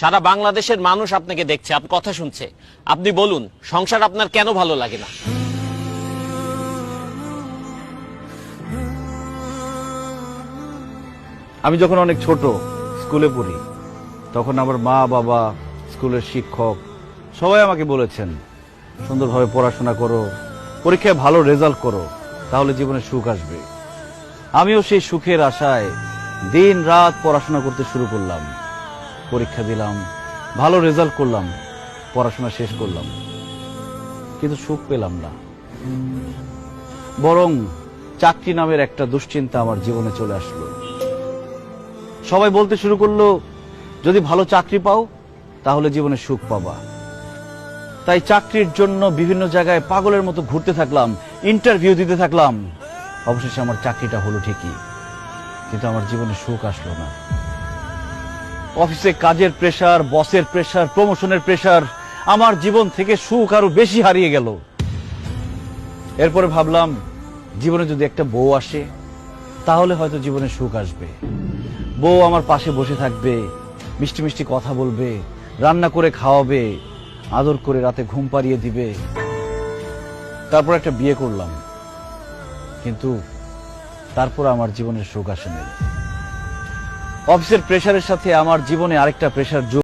সারা বাংলাদেশের মানুষ আপনাকে দেখছে আপনার কথা শুনছে। আপনি বলুন, সংসার আপনার কেন ভালো লাগে না? আমি যখন অনেক ছোট, স্কুলে পড়ি, তখন আমার মা, বাবা, স্কুলের শিক্ষক, সবাই আমাকে বলেছেন, সুন্দরভাবে পড়াশোনা করো, পরীক্ষায় ভালো রেজাল্ট করো, তাহলে জীবনে সুখ আসবে। আমিও সেই সুখের আশায় দিন রাত পড়াশোনা করতে শুরু করলাম। পরীক্ষা দিলাম, ভালো রেজাল্ট করলাম, পড়াশোনা শেষ করলাম। কিন্তু সুখ পেলাম না। বরং চাকরি নামের একটা দুশ্চিন্তা আমার জীবনে চলে আসলো। সবাই বলতে শুরু করল, যদি ভালো চাকরি পাও, তাহলে জীবনে সুখ পাবা। তাই চাকরির জন্য বিভিন্ন জায়গায় পাগলের মতো ঘুরতে থাকলাম ইন্টারভিউ দিতে থাকলাম। অবশেষে আমার চাকরিটা হলো ঠিকই, কিন্তু আমার জীবনে সুখ আসলো না। অফিসে কাজের প্রেসার বসের প্রেসার প্রমোশনের প্রেসার আমার জীবন থেকে সুখ আরও বেশি হারিয়ে গেল। এরপরে ভাবলাম, জীবনে যদি একটা বউ আসে, তাহলে হয়তো জীবনে সুখ আসবে। বউ আমার পাশে বসে থাকবে, মিষ্টি মিষ্টি কথা বলবে, রান্না করে খাওয়াবে, আদর করে রাতে ঘুম পাড়িয়ে দিবে। তারপর একটা বিয়ে করলাম। কিন্তু তারপর আমার জীবনের সুখ আসেনি। অফিসের প্রেশারের সাথে আমার জীবনে আরেকটা প্রেশার যোগ